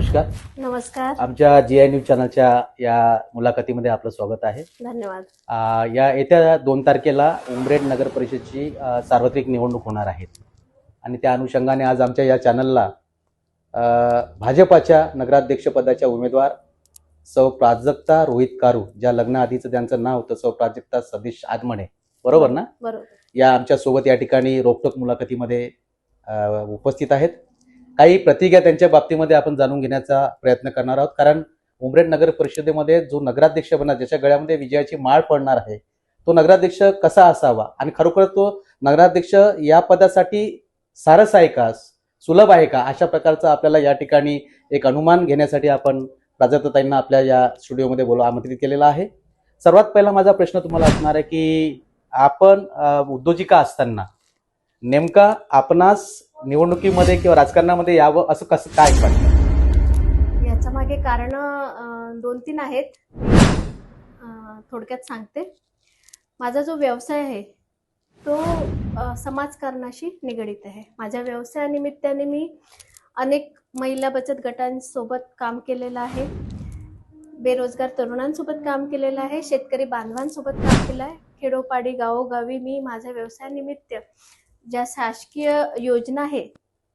नमस्कार. नमस्कार. आमच्या जी आय न्यूज चॅनलच्या या मुलाखतीमध्ये आपलं स्वागत आहे. धन्यवाद. आ, या येत्या दोन तारखेला उमरेड नगर परिषदची आ, सार्वत्रिक निवडणूक होणार आहे. आणि त्या अनुषंगाने आज आमच्या या चॅनलला भाजपाच्या नगराध्यक्षपदाच्या उमेदवार सौ प्राजक्ता रोहित कारू ज्या लग्नाआधीचं त्यांचं नाव होतं सौ प्राजक्ता सतीश आदमणे. बरोबर ना? बरोबर. या आमच्यासोबत या ठिकाणी रोखटोक मुलाखतीमध्ये उपस्थित आहेत. काही प्रतिज्ञा त्यांच्या बाबतीमध्ये आपण जाणून घेण्याचा प्रयत्न करणार आहोत. कारण उमरेड नगर परिषदेमध्ये जो नगराध्यक्ष बनणार ज्याच्या गळ्यामध्ये विजयाची माळ पडणार आहे तो नगराध्यक्ष कसा असावा? आणि खरोखर तो नगराध्यक्ष या पदासाठी सारस आहे का? सुलभ आहे का? अशा प्रकारचा आपल्याला या ठिकाणी एक अनुमान घेण्यासाठी आपण प्राजक्ताताईंना आपल्या या स्टुडिओमध्ये बोलू आमंत्रित केलेला आहे. सर्वात पहिला माझा प्रश्न तुम्हाला असणार आहे की आपण उद्योजिका असताना नेमका आपणास निवडणुकीमध्ये किंवा राजकारणामध्ये यावं असं कसं काय वाटतं? याच्या मागे कारण दोन तीन आहेत. थोडक्यात सांगते. माझा जो व्यवसाय आहे तो समाजकारणाशी निगडीत आहे. माझ्या व्यवसायानिमित्ताने मी अनेक महिला बचत गटांसोबत काम केलेलं आहे. बेरोजगार तरुणांसोबत काम केलेलं आहे. शेतकरी बांधवांसोबत काम केलं आहे. खेडोपाडी गावोगावी मी माझ्या व्यवसायानिमित्त ज्या शासकीय योजना आहे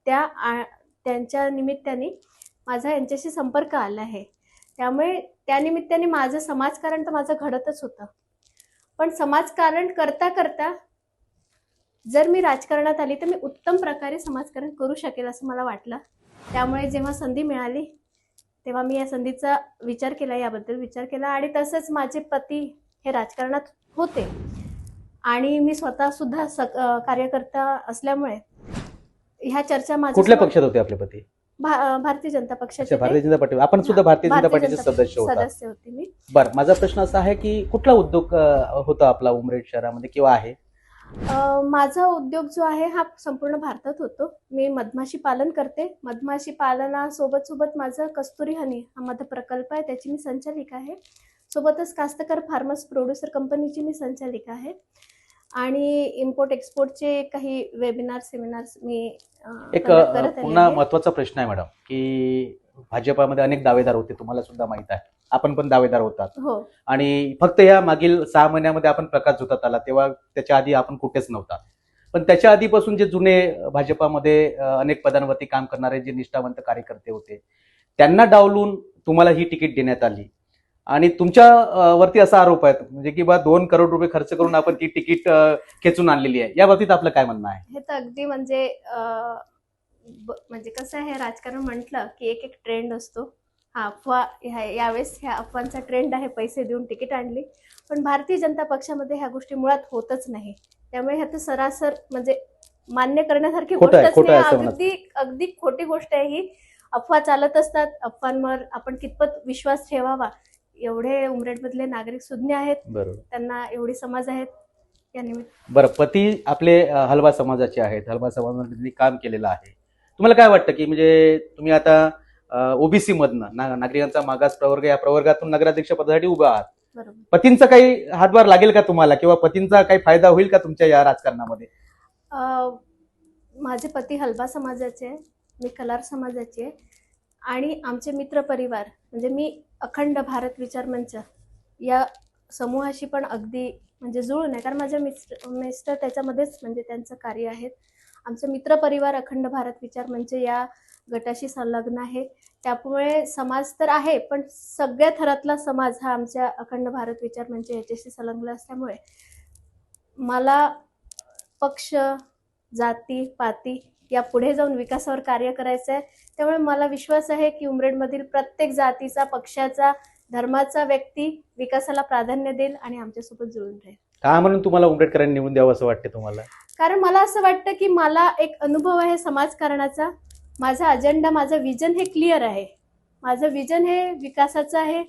त्या आ- त्यांच्या निमित्ताने माझा यांच्याशी संपर्क आला आहे. त्यामुळे त्यानिमित्ताने माझं समाजकारण तर माझं घडतच होतं. पण समाजकारण करता करता जर मी राजकारणात आली तर मी उत्तम प्रकारे समाजकारण करू शकेल असं मला वाटलं. त्यामुळे जेव्हा संधी मिळाली तेव्हा मी या संधीचा विचार केला याबद्दल विचार केला आणि तसंच माझे पती हे राजकारणात होते. आणि मी स्वतः सुद्धा कार्यकर्ता असल्यामुळे ह्या चर्चा माझ्या कुठल्या पक्षात होते आपले पती? भा- भारतीय जनता पक्षाचे भारतीय जनता पार्टी. आपण सुद्धा भारतीय जनता पार्टीचे सदस्य होता. सदस्य होते मी. बरं माझा प्रश्न असा आहे की कुठला उद्योग होता आपला उमरेड शहरामध्ये किंवा आहे? माझा उद्योग जो आहे हा संपूर्ण भारतात होतो. मी मधमाशी पालन करते. मधमाशी पालनासोबत सोबत माझं कस्तुरी हनी हा मध प्रकल्प आहे त्याची मी संचालिका आहे. सोबतच कास्तकार फार्मर्स प्रोड्युसर कंपनीची मी संचालिका आहे. आणि इम्पोर्ट एक्सपोर्टचे काही वेबिनार सेमिनार्स मी एक पुन्हा. महत्त्वाचा प्रश्न आहे मॅडम की भाजपामध्ये अनेक दावेदार होते तुम्हाला सुद्धा माहीत आहे. आपण पण दावेदार होतात. हो. आणि फक्त या मागील सहा महिन्यामध्ये आपण प्रकाश झोतात आला तेव्हा त्याच्या आधी आपण कुठेच नव्हता. पण त्याच्या आधीपासून जे जुने भाजपामध्ये अनेक पदांवरती काम करणारे जे निष्ठावंत कार्यकर्ते होते त्यांना डावलून तुम्हाला ही तिकीट देण्यात आली. आणि तुमच्या वरती असा आरोप आहे म्हणजे की बा दोन करोड रुपये खर्च करून आपण ती तिकीट खेचून आणलेली आहे. या बाबतीत आपलं काय म्हणणं आहे? हे तर अगदी म्हणजे म्हणजे कसं आहे राजकारण म्हटलं की एक एक ट्रेंड असतो. हा अफवा ह्या यावेळेस ह्या अफवांचा ट्रेंड आहे पैसे देऊन तिकीट आणली. पण भारतीय जनता पक्षामध्ये ह्या गोष्टी मुळात होतच नाही. त्यामुळे ह्यात सरासर म्हणजे मान्य करण्यासारखी गोष्टच नाही. म्हणत. अगदी अगदी खोटी गोष्ट आहे ही. अफवा चालत असतात अफवांवर आपण कितपत विश्वास ठेवावा एवढे उमरेडमधले नागरिक सुज्ञ आहेत. बरोबर. त्यांना एवढी समज आहेत. या निमित्त बरं पती आपले अ, हलवा समाजाचे आहेत. हलवा समाजामध्ये त्यांनी काम केलेलं आहे. तुम्हाला काय वाटतं की म्हणजे तुम्ही आता ओबीसी मधनं ना नागरिकांचा मागास प्रवर्ग या प्रवर्गातून नगराध्यक्ष पदासाठी उभा आहात. बरोबर. पतींचा काही हातभार लागेल का तुम्हाला? किंवा पतींचा काही फायदा होईल का तुमच्या या राजकारणामध्ये? अ, माझे पती हलबा समाजाचे आहे मी कलार समाजाची आहे आणि आमचे मित्र परिवार म्हणजे मी अखंड भारत विचार मंच या समूहाशी पण अगदी म्हणजे जुळून आहे. कारण माझ्या मिस्टर मिस्टर त्याच्यामध्येच म्हणजे त्यांचं कार्य आहेत आमचं मित्र परिवार अखंड भारत विचार मंच या गटाशी संलग्न आहे. त्यामुळे समाज तर आहे पण सगळ्या थरातला समाज हा आमच्या अखंड भारत विचार मंच याच्याशी संलग्न असल्यामुळे मला पक्ष जाती पाती या पुढे जाऊन विकासावर कार्य करायचं आहे त्यामुळे मला विश्वास आहे की उमरेडमधील प्रत्येक जातीचा पक्षाचा धर्माचा व्यक्ती विकासाला प्राधान्य देईल आणि आमच्यासोबत जुळून राहील. का म्हणून तुम्हाला उमरेडकरांनी निवडून द्यावं असं वाटतं तुम्हाला? कारण मला असं वाटतं की मला एक अनुभव आहे समाजकारणाचा. माझा अजेंडा माझं विजन हे क्लिअर आहे. माझं विजन हे विकासाचं आहे.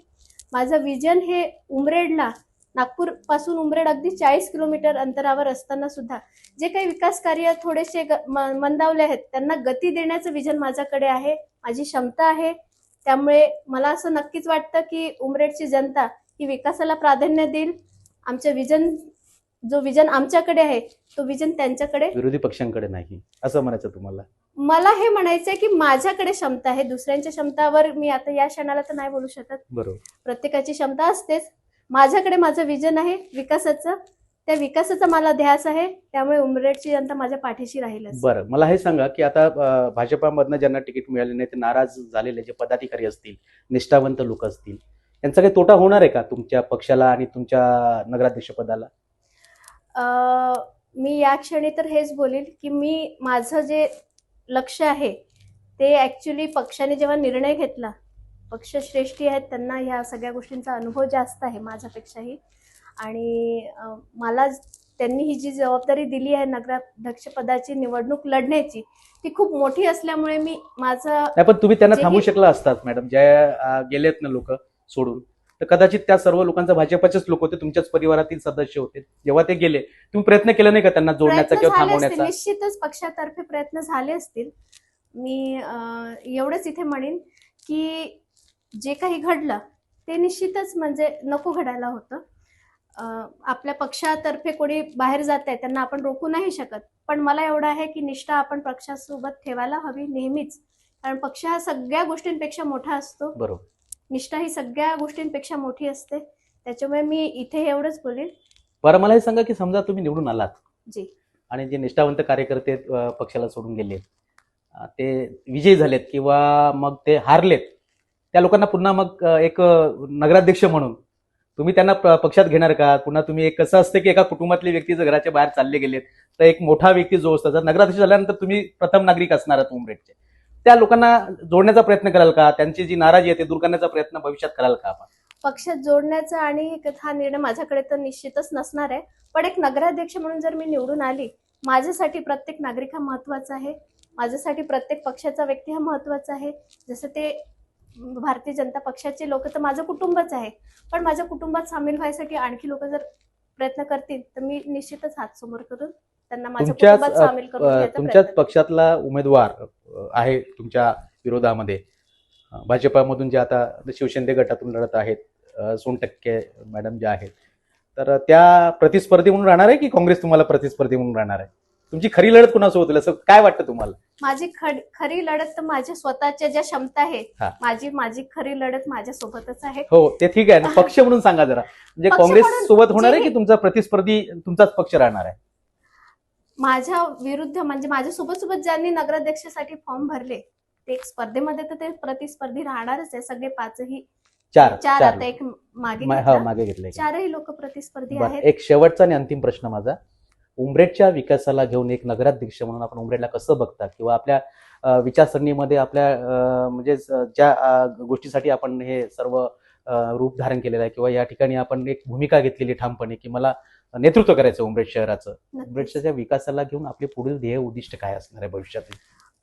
माझं विजन हे उमरेडला नागपूरपासून उमरेड अगदी चाळीस किलोमीटर अंतरावर असताना सुद्धा जे काही विकास कार्य थोडेसे मंदावले आहेत त्यांना गती देण्याचं विजन माझ्याकडे आहे माझी क्षमता आहे. त्यामुळे मला असं नक्कीच वाटतं की उमरेडची जनता ही विकासाला प्राधान्य देईल. आमचं विजन जो विजन आमच्याकडे आहे तो विजन त्यांच्याकडे विरोधी पक्षांकडे नाही. असं म्हणायचं तुम्हाला? मला हे म्हणायचं आहे की माझ्याकडे क्षमता आहे. दुसऱ्यांच्या क्षमतावर मी आता या क्षणाला तर नाही बोलू शकत. बरोबर. प्रत्येकाची क्षमता असतेच. माझ्याकडे माझं विजन आहे विकासाचं. त्या विकासाचा मला ध्यास आहे त्यामुळे उमरेडची जनता माझ्या पाठीशी राहीलच. बरं मला हे सांगा की आता भाजपामधनं ज्यांना तिकीट मिळाले नाही ते नाराज झालेले जे पदाधिकारी असतील निष्ठावंत लोक असतील यांचा काही तोटा होणार आहे का तुमच्या पक्षाला आणि तुमच्या नगराध्यक्ष पदाला? अं, मी या क्षणी तर हेच बोलील की मी माझं जे लक्ष आहे ते ॲक्च्युली पक्षाने जेव्हा निर्णय घेतला पक्षश्रेष्ठी आहेत त्यांना ह्या सगळ्या गोष्टींचा अनुभव जास्त आहे माझ्यापेक्षाही. आणि मला त्यांनी ही जी जबाबदारी दिली आहे नगराध्यक्षपदाची निवडणूक लढण्याची ती खूप मोठी असल्यामुळे मी माझं पण तुम्ही त्यांना थांबू शकला असतात मॅडम. ज्या गेलेत ना लोक सोडून. तर कदाचित त्या सर्व लोकांचा भाजपचेच लोक होते तुमच्याच परिवारातील सदस्य होते. जेव्हा ते गेले तुम्ही प्रयत्न केला नाही का त्यांना जोडण्याचा किंवा थांबवण्याचा? निश्चितच पक्षातर्फे प्रयत्न झाले असतील. मी एवढंच इथे म्हणेन की जे काही घडलं ते निश्चितच म्हणजे नको घडायला होतं. आपल्या पक्षातर्फे कोणी बाहेर जात आहे त्यांना आपण रोखू नाही शकत. पण मला एवढं आहे की निष्ठा आपण पक्षासोबत ठेवायला हवी नेहमीच. कारण पक्ष हा सगळ्या गोष्टींपेक्षा मोठा असतो. बरोबर. निष्ठा ही सगळ्या गोष्टींपेक्षा मोठी असते. त्याच्यामुळे मी इथे एवढंच बोलेन बरं मला हे सांगा की समजा तुम्ही निवडून आलात. जी. आणि जे निष्ठावंत कार्यकर्ते पक्षाला सोडून गेले ते विजयी झालेत किंवा मग ते हारलेत. त्या लोकांना पुन्हा मग एक नगराध्यक्ष म्हणून. तुम्ही त्यांना प- पक्षात घेणार का? पुन्हा तुम्ही एक कसं असतं की एका कुटुंबातले व्यक्ती जर घराच्या बाहेर चालले गेलेत तर एक मोठा व्यक्ती जो असतो जर नगराध्यक्ष झाल्यानंतर तुम्ही प्रथम नागरिक असणार आहात उमरेडचे त्या लोकांना जोडण्याचा प्रयत्न कराल का? त्यांची जी नाराजी आहे ते दूर करण्याचा प्रयत्न भविष्यात कराल का आपण? पक्षात जोडण्याचा आणि हा निर्णय माझ्याकडे तर निश्चितच नसणार आहे. पण एक नगराध्यक्ष म्हणून जर मी निवडून आली माझ्यासाठी प्रत्येक नागरिक हा महत्त्वाचा आहे. माझ्यासाठी प्रत्येक पक्षाचा व्यक्ती हा महत्त्वाचा आहे. जसं ते भारतीय जनता पक्षाचे लोक तर माझं कुटुंबच आहे. पण माझ्या कुटुंबात सामील व्हायसाठी आणखी लोक जर प्रयत्न करतील तर मी निश्चितच हात समोर करून त्यांना माझ्या कुटुंबात सामील करून तुमच्याच. पक्षातला उमेदवार आहे तुमच्या विरोधामध्ये. भाजपामधून जे आता शिवशिंदे गटातून लढत आहेत अ, सोनटक्के मॅडम ज्या आहेत तर त्या प्रतिस्पर्धी म्हणून राहणार आहे की काँग्रेस तुम्हाला प्रतिस्पर्धी म्हणून राहणार आहे? तुमची खरी लढत कुणासोबत होईल? असं काय वाटतं तुम्हाला? माझी खरी लढत तर माझ्या स्वतःच्या ज्या क्षमता आहेत हा. माझी माझी खरी लढत माझ्या सोबतच आहे. हो ते ठीक आहे. ना पक्ष म्हणून सांगा जरा. म्हणजे पक्ष काँग्रेस म्हणून सोबत होणार आहे जे- की तुमचा प्रतिस्पर्धी तुमचाच पक्ष राहणार आहे? माझ्या विरुद्ध म्हणजे माझ्या सोबत सोबत ज्यांनी नगराध्यक्षासाठी फॉर्म भरले ते स्पर्धेमध्ये तर ते प्रतिस्पर्धी राहणारच आहे. सगळे पाचही चार चार आता एक मागे मा- घेतला. मागे घेतलंय. चारही लोक प्रतिस्पर्धी बरं आहेत. एक शेवटचा आणि अंतिम प्रश्न माझा. उमरेडच्या विकासाला घेऊन एक नगराध्यक्ष म्हणून आपण उमरेडला कसं बघता किंवा आपल्या विचारसरणीमध्ये आपल्या म्हणजे ज्या गोष्टीसाठी आपण हे सर्व रूप धारण केलेलं आहे किंवा या ठिकाणी आपण एक भूमिका घेतलेली ठामपणे की मला नेतृत्व करायचं उमरेड शहराचं. नक्कीच. उमरेडच्या विकासाला घेऊन आपले पुढील ध्येय उद्दिष्ट काय असणार आहे भविष्यात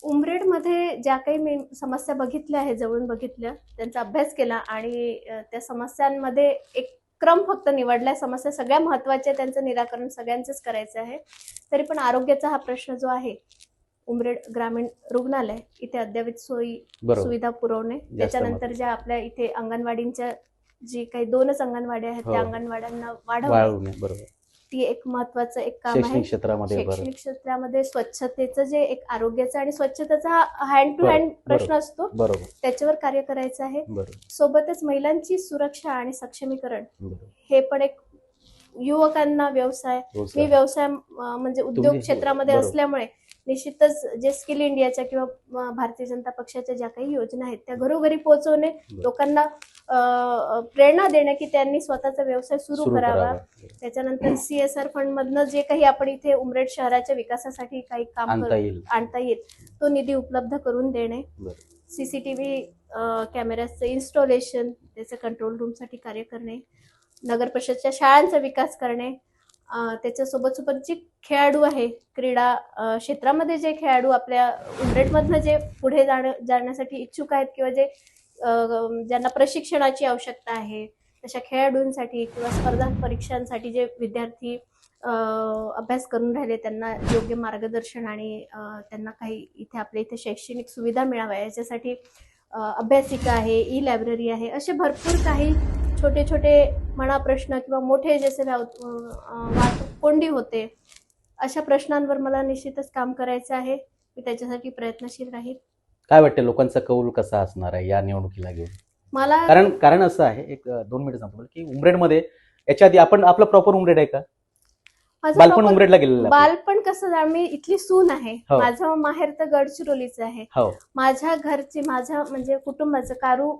उमरेडमध्ये ज्या काही मी समस्या बघितल्या आहेत जवळून बघितल्या त्यांचा अभ्यास केला आणि त्या समस्यांमध्ये एक क्रम फक्त निवडलाय समस्या सगळ्या महत्त्वाच्या त्यांचं निराकरण सगळ्यांचंच करायचं आहे. तरी पण आरोग्याचा हा प्रश्न जो आहे उमरेड ग्रामीण रुग्णालय इथे अद्ययावत सोयी सुविधा पुरवणे. त्याच्यानंतर ज्या आपल्या इथे अंगणवाडींच्या जी काही दोनच अंगणवाड्या आहेत त्या हो. अंगणवाड्यांना वाढवणे. ती एक महत्वाचं एक काम आहे. शैक्षणिक क्षेत्रामध्ये शैक्षणिक क्षेत्रामध्ये स्वच्छतेचं जे एक आरोग्याचं आणि स्वच्छतेचा हँड टू बरोबर, हँड प्रश्न असतो बरोबर. त्याच्यावर कार्य करायचं आहे. बरोबर. सोबतच महिलांची सुरक्षा आणि सक्षमीकरण बरोबर. हे पण एक युवकांना व्यवसाय मी. व्यवसाय अं, म्हणजे उद्योग तुम्ही- क्षेत्रामध्ये बरोबर. असल्यामुळे निश्चितच जे स्किल इंडियाच्या किंवा अं, भारतीय जनता पक्षाच्या ज्या काही योजना आहेत त्या घरोघरी पोहोचवणे लोकांना प्रेरणा देणे की त्यांनी स्वतःचा व्यवसाय सुरू करावा. त्याच्यानंतर सीएसआर फंड मधनं जे काही आपण इथे उमरेड शहराच्या विकासासाठी काही काम आणता करू- येईल. तो निधी उपलब्ध करून देणे. सीसीटीव्ही कॅमेऱ्याचं इन्स्टॉलेशन त्याचं कंट्रोल रूमसाठी कार्य करणे. नगर परिषदच्या शाळांचा विकास करणे. त्याच्यासोबत सोबत जे खेळाडू आहे क्रीडा क्षेत्रामध्ये जे खेळाडू आपल्या उमरेडमधनं जे पुढे जाणं जाण्यासाठी इच्छुक आहेत किंवा जे ज्यांना प्रशिक्षणाची आवश्यकता आहे तशा खेळाडूंसाठी किंवा स्पर्धा परीक्षांसाठी जे विद्यार्थी अभ्यास करून राहिले त्यांना योग्य मार्गदर्शन आणि त्यांना काही इथे आपल्या इथे शैक्षणिक सुविधा मिळाव्या याच्यासाठी अभ्यासिका आहे ई लायब्ररी आहे असे भरपूर काही छोटे छोटे म्हणा प्रश्न किंवा मोठे जसे वाहतूक कोंडी होते अशा प्रश्नांवर मला निश्चितच काम करायचं आहे. मी त्याच्यासाठी प्रयत्नशील राहील. काय वाटतं लोकांचा कौल कसा असणार आहे या निवडणुकीला घेऊन मला कारण कारण असं आहे एक अं, दोन मिनिट सांगतो की उमरेडमध्ये याच्या आधी आपण आपलं प्रॉपर उमरेड आहे का माझं बालपण उमरेडला गेलेलं आहे आपलं. बालपण कसं झालं, मी इथली सून आहे हो. माझं माहेर तर गडचिरोलीचं आहे हो माझ्या घरचे माझ्या म्हणजे कुटुंबाचं कारू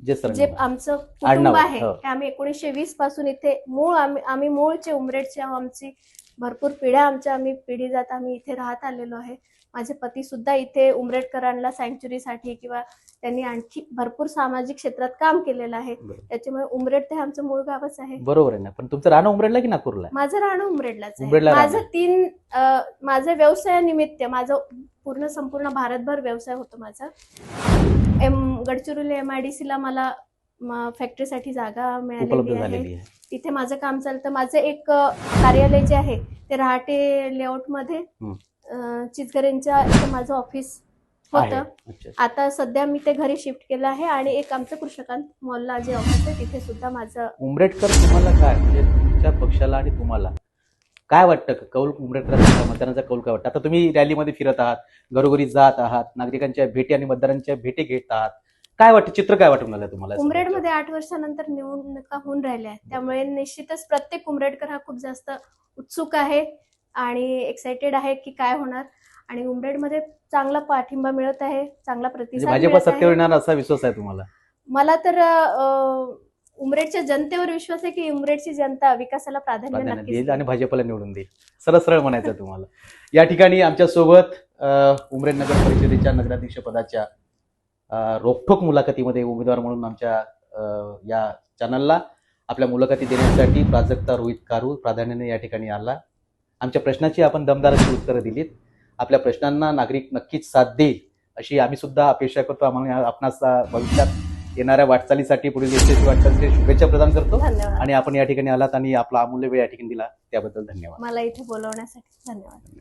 जे सर जे आमचं कुटुंब आहे हो. हे आम्ही एकोणीसशे वीसपासून इथे मूळ आम्ही आम्ही मूळचे उमरेडचे आमची भरपूर पिढ्या आमच्या आम्ही पिढी जात आम्ही इथे राहत आलेलो आहे माझे पती सुद्धा इथे उमरेडकरांना सँक्च्युरीसाठी किंवा त्यांनी आणखी भरपूर सामाजिक क्षेत्रात काम केलेलं आहे. त्याच्यामुळे उमरेड ते आमचं मूळ गावच आहे. बरोबर आहे ना. पण तुमचं राहणं उमरेडला की नागपूरला आहे? माझं राहणं उमरेडलाच आहे. उमरेडला माझं राहणं. तीन अं, माझं व्यवसायानिमित्त माझं पूर्ण संपूर्ण भारतभर व्यवसाय होतो माझा. M Gadchiroli M I D सीला मला म, फॅक्टरीसाठी जागा उपलब्ध मिळालेली आहे. झालेली आहे. तिथे माझं काम चालतं. माझं एक अं, कार्यालय जे आहे ते रहाटे लेआउटमध्ये हं. चिचगरेंच्या इथे माझं ऑफिस. होतं. आता सध्या मी ते घरी शिफ्ट केलं आहे आणि एक आमचं कृषकांत मॉलला जे ऑफिस आहे तिथे सुद्धा माझं उमरेडकर तुम्हाला काय? म्हणजे तुमच्या पक्षाला आणि तुम्हाला. काय वाटतं? का? कौल उमरेडकरांचा मतदारांचा कौल काय वाटतं? आता तुम्ही रॅलीमध्ये फिरत आहात घरोघरी जात आहात नागरिकांच्या भेटी आणि मतदारांच्या भेटी घेत आहात. काय वाटतं? चित्र काय वाटून आलं तुम्हाला? उमरेडमध्ये आठ वर्षानंतर निवडणुका होऊन राहिल्या त्यामुळे निश्चितच प्रत्येक उमरेडकर हा खूप जास्त उत्सुक आहे. आणि एक्साइटेड आहे की काय होणार. आणि उमरेडमध्ये चांगला पाठिंबा मिळत आहे चांगला म्हणजे प्रतिसाद भाजप मिळत सत्तेवर आहे येणार असा विश्वास आहे तुम्हाला? मला तर अं, उमरेडच्या जनतेवर विश्वास आहे की उमरेडची जनता विकासाला प्राधान्य प्राधान्य नक्कीच देईल आणि. भाजपला निवडून देईल. सरळ सरळ म्हणायचं आहे तुम्हाला. या ठिकाणी आमच्यासोबत उमरेड नगर परिषदेच्या नगराध्यक्ष पदाच्या अ, रोखठोक मुलाखतीमध्ये उमेदवार म्हणून आमच्या अ, या चॅनलला आपल्या मुलाखती देण्यासाठी प्राजक्ता रोहित कारू प्राधान्याने या ठिकाणी आला. आमच्या प्रश्नाची आपण दमदार अशी उत्तरं दिलीत. आपल्या प्रश्नांना नागरिक नक्कीच साथ देईल अशी आम्ही सुद्धा अपेक्षा करतो. आम्हाला आपणास भविष्यात येणाऱ्या वाटचालीसाठी पुढील यशस्वी वाटचालीसाठी शुभेच्छा प्रदान करतो. धन्यवाद. आणि आपण या ठिकाणी आलात आणि आपला अमूल्य वेळ या ठिकाणी दिला. त्याबद्दल धन्यवाद. मला इथे बोलवण्यासाठी धन्यवाद.